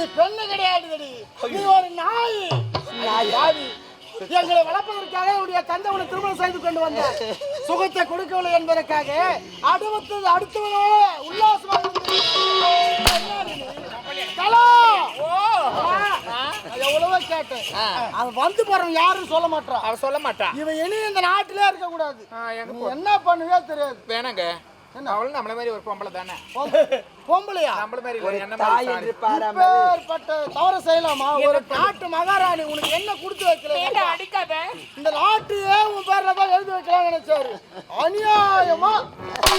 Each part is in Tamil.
நீ பெண்ணு கிடையாதுடி. நீ ஒரு நாய். நாய் எங்களை வளர்ப்பதற்காக உடைய தந்தை உன்னை திருமணம் செய்து கொண்டு வந்தார். சுகத்தை கொடுக்கவில்லை என்பதற்காக அடுத்தது அடுத்தவனோட உல்லாசமாக எவ்வளவோ கேட்டேன். அவன் வந்து போறவன் யாரும் சொல்ல மாட்டான். அவ சொல்ல மாட்டா இவன் இனி இந்த நாட்டிலே இருக்க கூடாது என்ன பண்ணுவே தெரியாது. வேணாங்க. அவளும் நம்மள மாதிரி ஒரு பொம்பளை தானே? பொம்- பொம்பளையா? நம்மள மாதிரி என்ன. பாராமல் இப்பேற்பட்ட தவறு செய்யலாமா? ஒரு நாட்டு மகாராணி உனக்கு என்ன கொடுத்து வைக்கல? அடிக்காத? இந்த நாட்டையே உன் பேர்ல தான் எழுதி வைக்கலாம் நினைச்சாரு. அநியாயமா?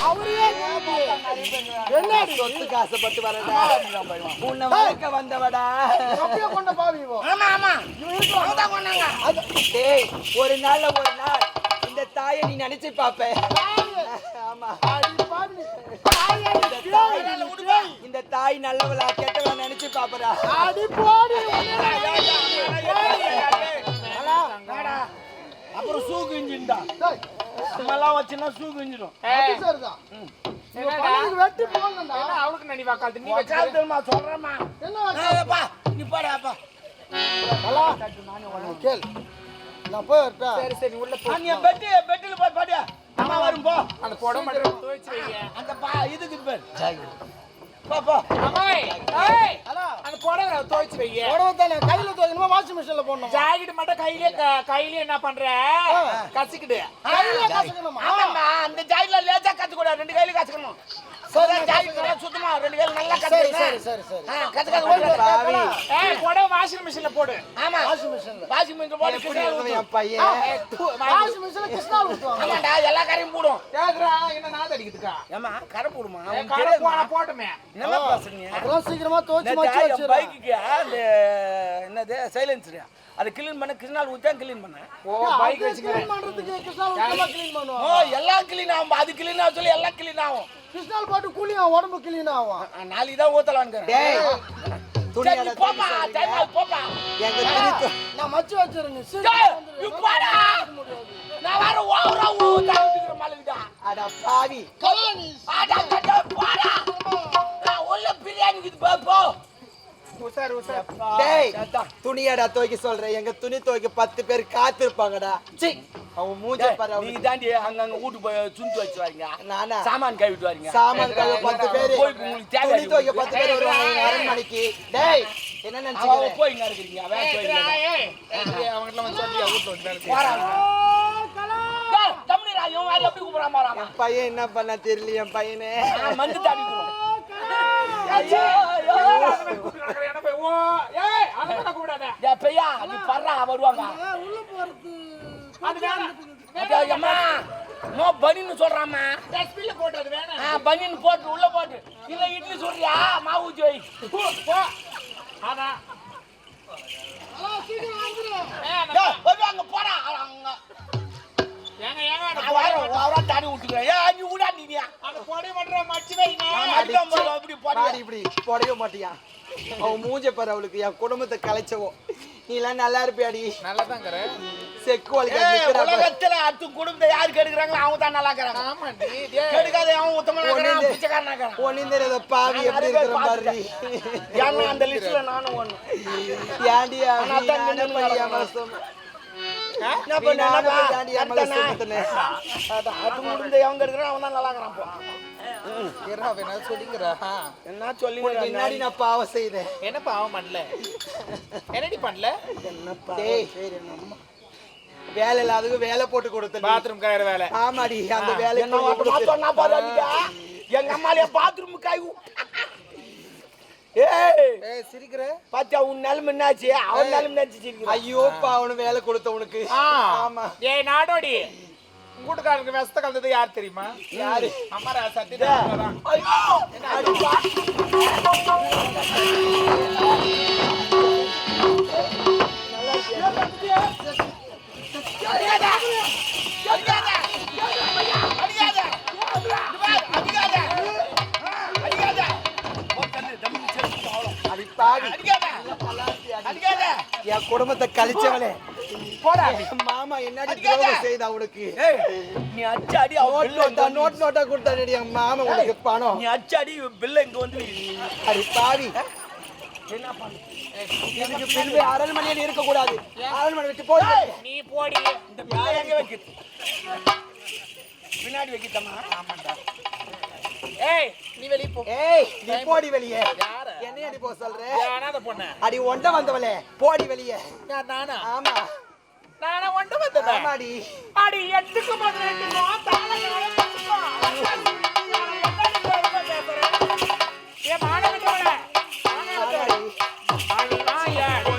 அவரையே கொண்டு என்னடி? சொத்துக்கு ஆசைப்பட்டு வரடா உன்னை வளர்க்க வந்தவடா. அப்படியே கொண்ட பாவி இவன். ஆமா ஆமா. டேய் ஒரு நாள்ல ஒரு நாள். இந்த தாயை நீ நினைச்சு பாப்ப. ஆமா. இந்த தாய் நல்லவளா கெட்டவளா நினைச்சு பாப்படா. அடி போடி. அப்புறம் சூக்கு டேய், நம்மலாம் வச்சுன்னா சூக்கு அது பள்ளிக்கு வெட்டி போங்கடா. என்ன அவளுக்கு நடி வாக்காது நீ கால் வச்சு தெரியுமா சொல்றேம்மா. என்ன வச்சா? நீ பாடாப்பா நல்லா? கேள். நான் போய் வரட்டா? சரி சரி உள்ள போ. நீ பெட்டு பெட்டில் போய் பாடியா. அம்மா வரும் போ. அந்த புடவை மட்டும் துவைச்சு வைங்க. அந்த பா இதுக்கு பேர். போ போ. அம்மாய் ஏய் ஹலோ. அந்த புடவை துவைச்சு வைங்க. உடம்பு தானே, கையில துவைக்கணுமா, washing machine ல போடணுமா? ஜாக்கெட் மட்டும் கையிலே கையிலே என்ன பண்ற? கசிக்கிடு கையில கசக்கணுமா? அந்த ஜாயில லேசா கத்துக்கூடா ரெண்டு கையில கத்துக்கணும் சரி நல்லா சுத்தமா ரெண்டு கையில நல்லா சரி, சரி, சரி, சரி. பாவி ஏய் புடவை வாஷிங் மிஷின்ல போடு. ஆமா. washing machine ல. வாஷிங் மிஷின் போட்டு எப்படி கிருஷ்ணா ஊத்து. என் பையன்? ஏய், தூ, வாங்கி. washing machine ல கிருஷ்ணாவில் ஊத்துவாங்க. ஆமாண்டா எல்லா கரையும் போடும். கேக்குறா என்ன நாத்து அடிக்குதுக்கா ஏமா கரை போடுமா? கடை போன போட்டுமே. என்ன பேசுறீங்க? அதெல்லாம் சீக்கிரமா வச்சிரு. பைக்குக்கு அந்த என்னது சைலன்சர். அதை கிளீன் பண்ண. கிருஷ்ணால் ஊற்றி கிளீன் பண்ணேன் ஓ பைக் clean பண்றதுக்கு கிருஷ்ணாவில் ஊத்தாம clean ஓ பண்ணுவாங்க. எல்லாம் கிளீன் ஆகும். அது கிளீன் ஆகும் சொல்லி எல்லாம் கிளீன் ஆகும். கிருஷ்ணாவில் போட்டு கூலி அவன் உடம்பு clean ஆகும். நாளைக்கு தான் ஊத்தலான்னு டேய் துணி சரி அட நீ போப்பா. டைம் போப்பா. எங்க துணி நான் மச்சு வச்சிருங்க. சீக்கிரம் வந்துரு. நான் வேற ஓவரா ஊத்தா ஊத்திக்கிற மாலுக்குடா அட பாவி. கல்யாணி. ஆடா கட்ட போடா. நான் உள்ள பிரியாணி இது போ போ. உசார் உசார். டேய் துணியடா துவைக்க சொல்றேன் எங்க துணி துவைக்க பத்து பேர் காத்திருப்பாங்கடா. சீ. அவன் மூஞ்ச பாரு அவனுக்கு. தாண்டி அங்கங்க வீட்டு போய் சுண்டு வச்சு வரீங்க. நானா? சாமான் கழுவிட்டு வரீங்க. சாமான் கழுவ பத்து பேரு. போய் உங்களுக்கு தேவை துணி துவைக்க பத்து பேர் வருவாங்க அரண்மனைக்கு. டேய் என்ன போய் இங்க போய் சொல்லியா வந்து. போறாங்க வேற எப்படி கூப்பிடுறான் பையன் என்ன பண்ண தெரியல என் பையனே. மந்து தாடி கூப்பிடுறேன். ஐயோ, என்ன போய், ஓ, ஏய், அதை பண்ண கூடாது. டேய், பையா, நீ பர்றா, வருவாங்க. அம்மா, அம்மா, பனின்னு சொல்றாம்மா. டஸ்ட்பின்ல போட்டு அது வேணாம். ஆ, பனின்னு போட்டு, உள்ள போட்டு. இல்ல, இட்லி சுடுறியா? மாவு ஊத்தி வை. போ. அதான். ஹலோ, சீக்கிரம் வந்துரு. ஏய், போடா. அங்க. மூஞ்ச பாரு அவளுக்கு. என் குடும்பத்தை கலைச்சவோ. நீ எல்லாம் நல்லா இருப்பியாடி? நிக்கிறா பாரு. உலகத்துல அடுத்த குடும்பத்தை யாரு கெடுக்குறாங்களோ அவங்க தான் நல்லா. கெடுக்காத அவன் உத்தமனா ஒண்ணும் தெரியாத பாவி எப்படி இருக்கிற பார்த்துட்டேன். ஏன்னா அந்த லிஸ்ட்ல நானும் ஒண்ணு. ஏன்டி என்ன பண்ண என்னப்பா? அது இருக்கிறான் அவன் தான் நல்லா இருக்கிறான் சொல்லிங்கிறா? என்ன சொல்லி முன்னாடி நான் பாவம் செய்தேன். என்ன பாவம் பண்ணல? என்னடி பண்ணல? டேய். வேலை இல்லாததுக்கு வேலை போட்டு கொடுத்தேன் பாத்ரூம் கயிறு வேலை. ஆமாடி அந்த வேலை. எங்க அம்மாலே பாத்ரூம் காய் சிரிக்கிற பாத்தியா உன் நிலைமை என்னாச்சு அவன் நிலைமை என்னாச்சு ஐயோ பாவனு வேலை கொடுத்தவனுக்கு ஆ. ஆமா ஏய் நாடோடி கூட்டுக்காரனுக்கு வெஸ்த கலந்தது யார் தெரியுமா யாரு அமரா சத்தியதான் பாவி. என் குடும்பத்தை கழிச்சவனே போடா. என் மாமா என்னடி. துரோகம் செய்த அவனுக்கு ஏய், நீ அடிச்சு அடி அவன் நோட் நோட்டா நோட் நோட்டா கொடுத்தாடி என் மாமா உனக்கு பணம்? நீ அடிச்சு அடி பில்ல இங்க வந்து அடி பாவி. இதுக்கு பின்பு அரண்மனையில் இருக்கக்கூடாது. அரண்மனை விட்டு போய் நீ போடி. இந்த பிள்ளை எங்க பின்னாடி வைக்கிட்டமா? ஏய் நீ வெளிய போ. ஏய் நீ போடி வெளியே. யாரு? என்னைய அடி போ சொல்ற? அனாதை பொண்ணு? அடி ஒண்ட வந்தவளே. போடி வெளியே. யார் நானா? ஆமா. நானா ஒன்று வந்ததா ஆமாடி. அடி எட்டுக்கு ஏ வாயாடி வடிவாயாடி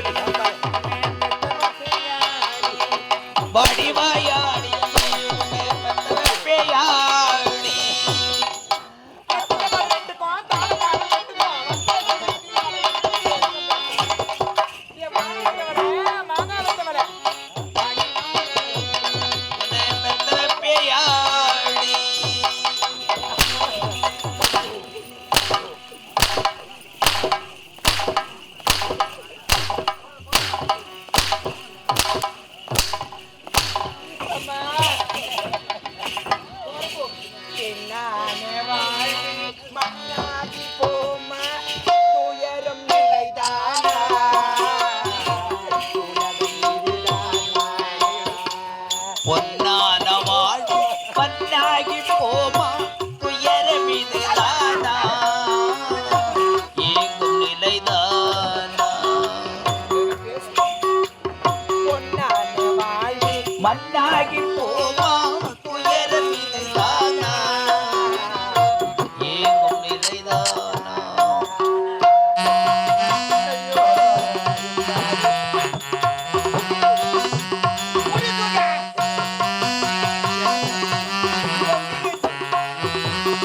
like it's.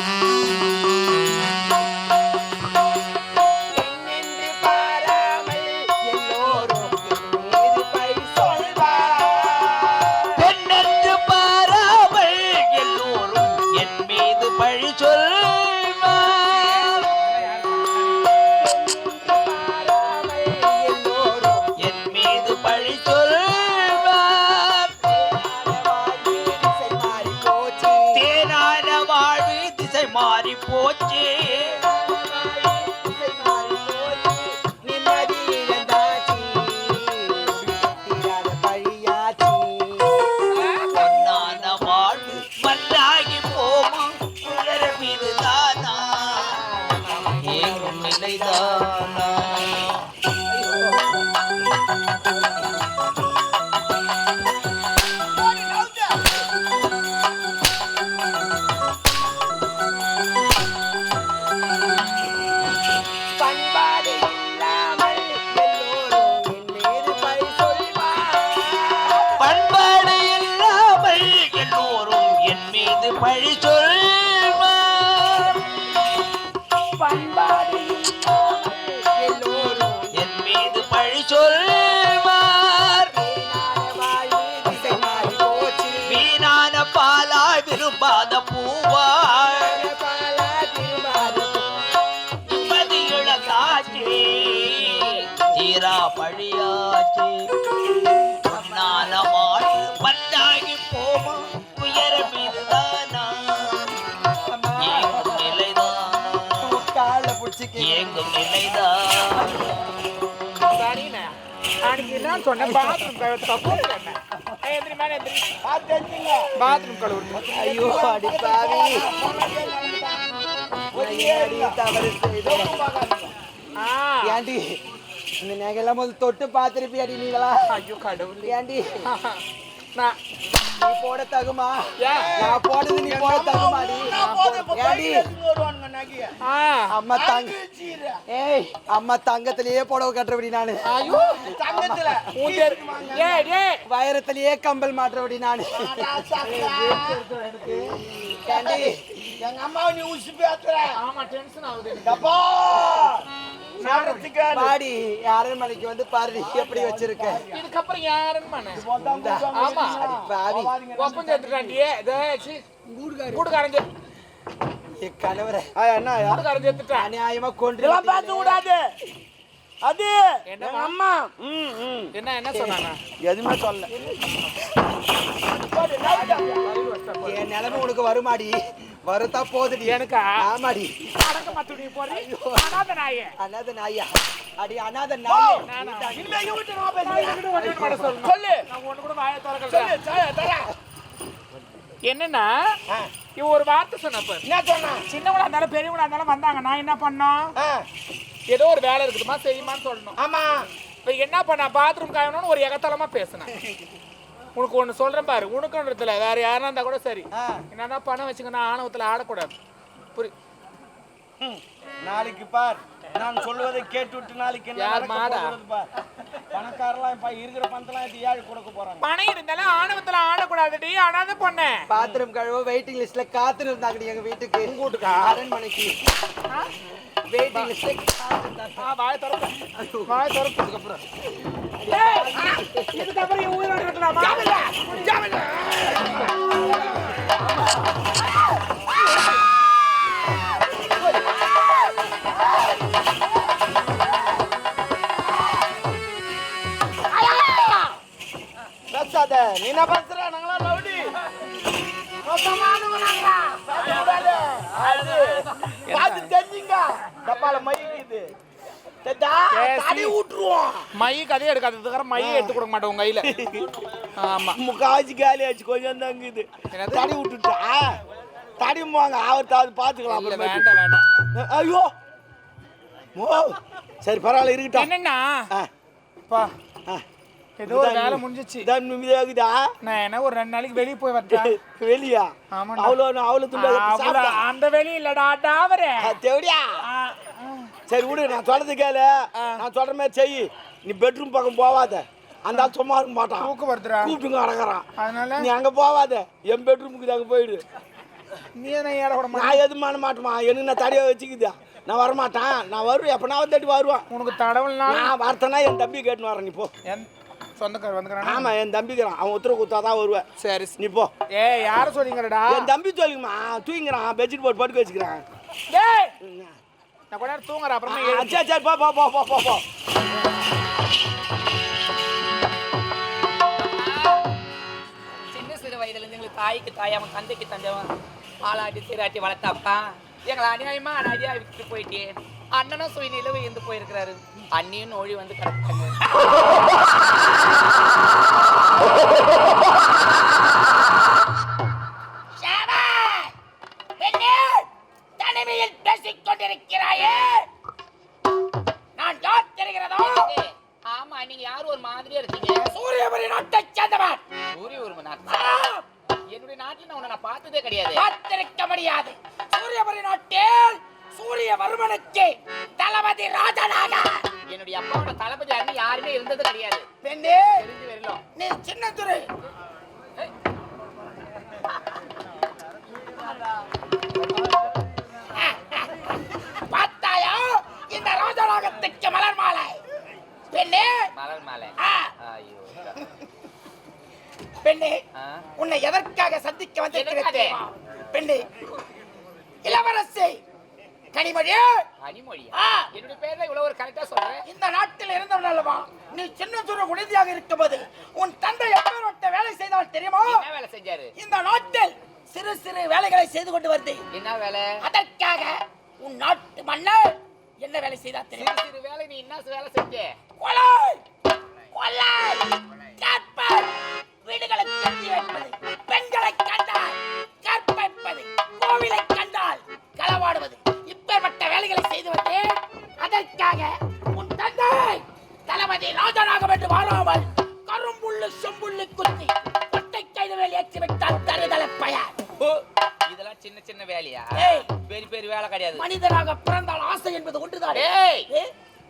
Música பழி சொல்வார் பண்பாடு எல்லோரும் என் மீது பழி சொல்வார் வீணான பாலாய் விரும்பாத தீரா பழியாச்சு. என்ன சொன்னேன் பாத்ரூம் என்ன ஏய், எந்திரி மேலே எந்திரி பாத்ரூம் கழுவுறது ஐயோ அடி பாவி அடி தவறு ஏண்டி இந்த நகையெல்லாம் முதல்ல தொட்டு பார்த்திருப்பியாடி நீங்களா ஐயோ கடவுளே ஏண்டி நீ போட தகுமா? நான் நீ போட ஆ. அம்மா தங்க ஏய் அம்மா தங்கத்திலேயே புடவை கட்டுறபடி நானு. ஐயோ தங்கத்துல. ஊந்தேர் ஏய் டேய் வைரத்திலேயே கம்பல் மாட்டுறபடி நானு. எங்க அம்மாவை நீ உசி பேத்துற. ஆமா டென்ஷன் ஆகுது. பாடி அரண்மனைக்கு வந்து பாரு எப்படி வச்சிருக்க? இதுக்கப்புறம் இந்தா. ஆமா. பாவி. ஏதாச்சு கூடுகாரன் என் கணவரை. என்ன கூடுகாரன் அநியாயமா கொண்டு இதெல்லாம் பேச கூடாது. அது. என்னம்மா? எங்க அம்மா. ம் ம். என்ன என்ன சொன்னாங்க? எதுவுமே சொல்ல என் நிலைமை உனக்கு வருமாடி. வரதா போகுதுடி எனக்கா ஆமாடி. அடக்க மாத்துடி போறீ. அனாத நாயே. அனாத நாயா. அடி அனாத நாயே. நானா? இனிமே இவன்கிட்ட நான் பேசுறேன். மட்டும் சொல்லணும். சொல்லு. நான் ஒண்ணு கூட வாயை திறக்கல. சொல்லு தர- தர. என்னன்னா இவ ஒரு வார்த்தை சொன்னப்ப என்ன சொன்னா? சின்னவங்களா இருந்தாலும் பெரியவங்களா இருந்தாலும் வந்தாங்க. நான் என்ன பண்ணோம் ஏதோ ஒரு வேலை இருக்குதுமா செய்யுமான்னு சொல்லணும். ஆமா. இப்ப என்ன பண்ண? பாத்ரூம் காயணும்னு ஒரு எகத்தலமா பேசினேன் உனக்கு ஒண்ணு சொல்றேன் பாரு. உனக்குன்றதுல வேற யாரா இருந்தா கூட சரி. ஆ. என்னதான் பணம் வச்சுக்கணும் ஆணவத்துல ஆடக்கூடாது. புரி நாளைக்கு பார். நான் சொல்வதை கேட்டுவிட்டு நாளைக்கு என்ன பணக்காரலாம் இப்ப இருக்கிற பணத்தெல்லாம் எடுத்து ஏழு கொடுக்க போறாங்க. பணம் இருந்தாலும் ஆணவத்துல ஆடக்கூடாதுடி. அனாத பொண்ணு. பாத்ரூம் கழுவ வெயிட்டிங் லிஸ்ட்ல காத்துட்டு இருந்தாங்கடி எங்க வீட்டுக்கு. உங்க வீட்டுக்கா? அரண்மனைக்கு. வெயிட்டிங் லிஸ்ட்ல காத்துட்டு ஆ, வாயை திறப்பு. வாயை திறப்பு. இதுக்கப்புறம். உயிரோட இருக்கலாமா? நீ என்ன பேசுற? நாங்களாம் ரவுடி பார்த்து தெரிஞ்சுங்க. டப்பால விட்டுருவோம் மை கதையை எடுக்காது. இதுக்கப்புறம் மையை எடுத்து கொடுக்க மாட்டேன் உங்க கையில. ஆமா. முக்காவாசி காலி ஆச்சு. கொஞ்சம் இருக்குது. என்னது? தடி விட்டுட்டா தடி வாங்க. அவர் தாவது பாத்துக்கலாம். வேண்டாம் வேண்டாம். ஐயோ. ஓ சரி பரவாயில்ல இருக்கட்டும். என்னன்னா. ஏதோ ஒரு வேலை முடிஞ்சிச்சு. இதான் நிம்மதியாகுதா நான் என்ன ஒரு ரெண்டு நாளைக்கு வெளியே போய் வரட்டேன் வெளியா? ஆமாண்டா. அவ்வளோ அவ்வளோ துண்டு அந்த வெளி இல்லடா டாவரே தேவடியா? சரி விடு நான் சொல்றது கேளு. நான் சொல்ற மாதிரி செய். நீ பெட்ரூம் பக்கம் போவாத. அந்த ஆள் சும்மா இருக்க மாட்டான். தூக்கம் வருதுடா கூப்பிட்டுங்க அடங்குறான். அதனால? நீ அங்க போவாத. என் பெட்ரூமுக்கு அங்க போயிடு. நீ என்ன ஏற விட நான் பண்ண மாட்டேமா எனக்கு நான் தடியா வச்சுக்குதா? நான் வரமாட்டேன். நான் வருவேன். எப்போ நான் தட்டி வருவேன். உனக்கு தடவல்னாலும் நான் வரத்தனா என் தம்பி கேட்டுன்னு வரேன் நீ போ. சொந்தக்கார் வந்துக்கிறானா? ஆமா என் தம்பிக்கிறான். அவன் உத்தரவு கொடுத்தா தான் வருவேன். சரி நீ போ. ஏய் யார சொல்லிங்கடா என் தம்பி சொல்லுங்கம்மா தூங்கிறான் பெட்ஷீட் போட்டு படுக்க வச்சுக்கிறான். டேய் நான் நேரம் தூங்குறேன் அப்புறமா. சரி சரி போ போ போ போ போ போ. சின்ன சிறு வயதுல இருந்து எங்களுக்கு தாய்க்கு தாயாம தந்தைக்கு தந்தையவன் ஆளாட்டி சீராட்டி வளர்த்தாப்பா எங்களை அநியாயமா அனாதியா விட்டுட்டு போயிட்டே. அண்ணனும் சுய நிலவு இருந்து போயிருக்கிறாரு. அண்ணியும் நோழி வந்து கிடக்காங்க தனிமையில் பேசிக் கொண்டிருக்கிறாயே நான் யார் தெரிகிறதோ? ஆமா நீங்க யாரும் ஒரு மாதிரியா இருக்கீங்க? சூரியபுரி சேர்ந்தவன் சூரிய ஒரு என்னுடைய நாட்டுல நான் உன்னை நான் பார்த்ததே கிடையாது. பார்த்திருக்க முடியாது. சூரியபுரி நாட்டில் சூரியவர்மனுக்கு தளபதி ராஜனாக என்னுடைய அப்பாவோட தளபதி அண்ணி யாருமே இருந்தது கிடையாது. பெண்ணே! தெரிஞ்சு வரலாம் நீ சின்ன துறை பார்த்தாயா? இந்த ராஜநாகத்துக்கு மலர் மாலை. பெண்ணே! மலர் மாலை. பெண்ணே? உன்னை எதற்காக சந்திக்க வந்திருக்கிறேன்? பெண்ணே இளவரசி கனிமொழி? கனிமொழியா என்னுடைய பேர்ல இவ்வளவு ஒரு கரெக்டா சொல்றேன். இந்த நாட்டில் இருந்தவன் அல்லவா? நீ சின்ன சிறு குழந்தையாக இருக்கும்போது உன் தந்தை எப்பேற்பட்ட வேலை செய்தவன் தெரியுமா? என்ன வேலை செஞ்சாரு? இந்த நாட்டில் சிறு சிறு வேலைகளை செய்து கொண்டு வருது. என்ன வேலை? அதற்காக உன் நாட்டு மன்னர் என்ன வேலை செய்தார் தெரியுமா? சிறு சிறு வேலை நீ என்ன வேலை செஞ்ச? கொலை! கொள்ளை கற்பல் வீடுகளை கட்டி வைப்பது பெண்களை கண்டால் கற்பழிப்பது கோவிலை அதற்காக உன் தந்தை தளபதி ராஜநாகம் என்று வாராமல் கரும்புள்ளு செம்புள்ளு குத்தி கொட்டை கைதுவேல் ஏற்றி விட்டால் தருதலை பெயர். இதெல்லாம் சின்ன சின்ன வேலையா. பெரிய பெரிய வேலை கிடையாது. மனிதனாக பிறந்தால் ஆசை என்பது ஒன்றுதான்?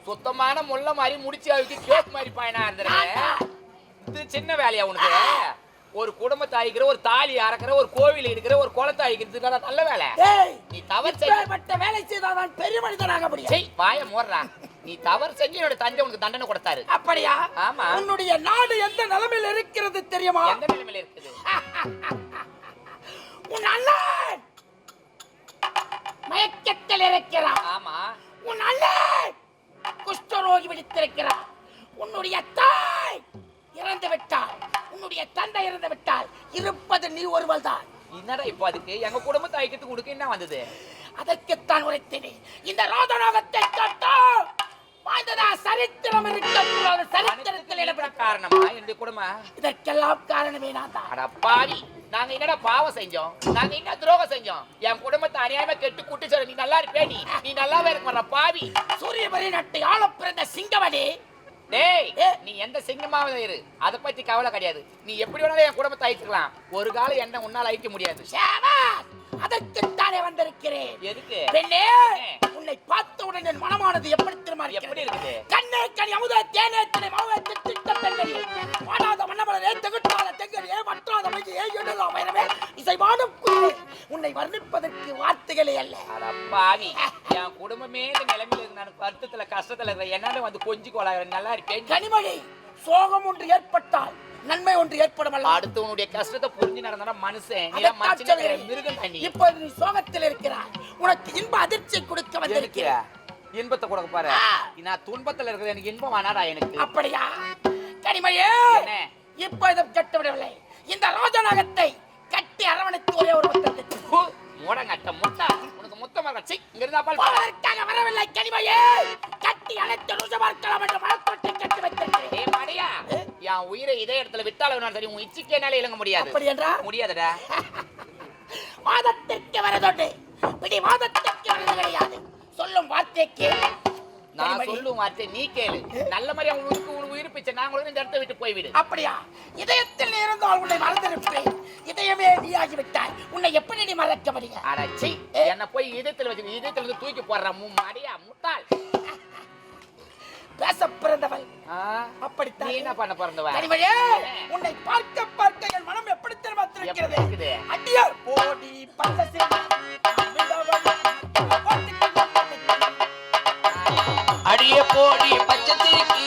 சுத்தமான முள்ள மாதிரி முடிச்சு அழுத்தி கேக் மாதிரி பையனா இருந்துருக்க? இது சின்ன வேலையா உனக்கு? ஒரு குடும்பத்தை அழிக்கிற ஒரு தாலி அறக்கிற ஒரு கோவில் இருக்கிற ஒரு குளத்தை அழிக்கிறதுக்கான நல்ல வேலை. நீ தவறு செஞ்சு இப்பேற்பட்ட வேலை செய்தால் நான் பெரிய மனிதனாக முடியும். செய் வாய மூடுறா. நீ தவறு செஞ்சு என்னோட தந்தை உனக்கு தண்டனை கொடுத்தாரு. அப்படியா? ஆமா. உன்னுடைய நாடு எந்த நிலைமையில் இருக்கிறது தெரியுமா? எந்த நிலைமையில இருக்குது? உன் அண்ணன் மயக்கத்தில் இருக்கிறான். ஆமா. உன் அண்ணன் குஷ்டரோகி பிடித்திருக்கிறான் உன்னுடைய தாய் இறந்து விட்டாள் உன்னுடைய தந்தை இறந்து விட்டால் இருப்பது நீ ஒருவள் தான் என்னடா இப்போ அதுக்கு? எங்க குடும்பத்தை ஐக்கியத்துக்கு உனக்கு என்ன வந்தது? அதற்குத்தான் உரைத்தேனே. இந்த ரோதநாகத்தை கட்டோ வாழ்ந்ததா சரித்திரம் இருக்கக்கூடாது சரித்திரத்தில் என்ன காரணமா? என்னுடைய குடும்பம் இதற்கெல்லாம் காரணமே நான் தான் அட பாவி. நாங்க என்னடா பாவம் செஞ்சோம்? நாங்க என்ன துரோகம் செஞ்சோம்? என் குடும்பத்தை அநியாயமா கெட்டு குட்டி சொல்ல நீ நல்லா இருப்பே நீ. நீ நல்லாவே இருக்க பாவி. சூரியபரி நட்டு ஆள பிறந்த சிங்கமணி டேய் நீ எந்த சிங்கமாவது இரு. அத பத்தி கவலை கிடையாது. நீ எப்படி வேணாலும் என் குடும்பத்தை அழிச்சுக்கலாம். ஒரு காலம் என்ன உன்னால அழிக்க முடியாது. அதற்குத்தானே வந்திருக்கிறேன். எதுக்கு? பெண்ணே உன்னை பார்த்தவுடன் என் மனமானது எப்படி திரும்ப எப்படி இருக்குது? கண்ணே கனி அமுத தேனே தினை மாவே திட்ட தெங்கரி வாடாத மன்னமலரே தெகுட்டாத தெங்கரியே வற்றாத மையே எழுதலாம் வைரவே இசைவானும் குயிலே. உன்னை வர்ணிப்பதற்கு வார்த்தைகளே அல்ல. பாவி என் குடும்பமே இந்த நிலைமையில இருக்கு நான் வருத்தத்துல கஷ்டத்துல இருக்கிற என்னன்னு வந்து கொஞ்சி கொள்ளாத நல்லா இருப்பேன். கனிமொழி சோகம் ஒன்று ஏற்பட்டால் நன்மை ஒன்று ஏற்படும் அல்ல அடுத்தவனுடைய கஷ்டத்தை புரிஞ்சு நடந்தா மனுஷன். மிருகம் தான் நீ இப்போது நீ சோகத்தில் இருக்கிறாய். உனக்கு இன்ப அதிர்ச்சி கொடுக்க எதுக்கு? வந்திருக்கிறேன். இன்பத்தை கொடுக்க பாரு. நான் துன்பத்துல இருக்கிறது எனக்கு இன்பம் வேணாடா எனக்கு? அப்படியா? கனிமொழியே? இப்ப இதை கட்டு விடவில்லை சரி உன் இச்சிக்கு என்னால இழங்க முடியாது. அப்படி என்றா முடியாதுடா. வாதத்திற்கு வரதொண்டு பிடி வாதத்திற்கு வரது கிடையாது. சொல்லும் வார்த்தைக்கு நான் சொல்லும் வார்த்தை நீ கேளு. நல்ல மாதிரி அவன் உனக்கு உயிர் பிச்சை. நான் உங்களுக்கு இந்த இடத்த விட்டு போய்விடு அப்படியா? இதயத்தில் இருந்தால் உன்னை மறந்திருப்பேன். இதயமே நீ ஆகிவிட்டாய் உன்னை எப்படி நீ மறக்க முடியும்? அட சீ என்ன போய் இதயத்துல வச்சு இதயத்துல இருந்து தூக்கி போடுற மடியா முட்டாள். பேச பிறந்தவள்? அப்படித்தான். என்ன பண்ண பிறந்தவ? கனிமொழியே உன்னை பார்க்க பார்க்க என் மனம் எப்படி இருக்குது? அடியார் போடி பல்லசி அடிய போடி பச்சை திருக்கி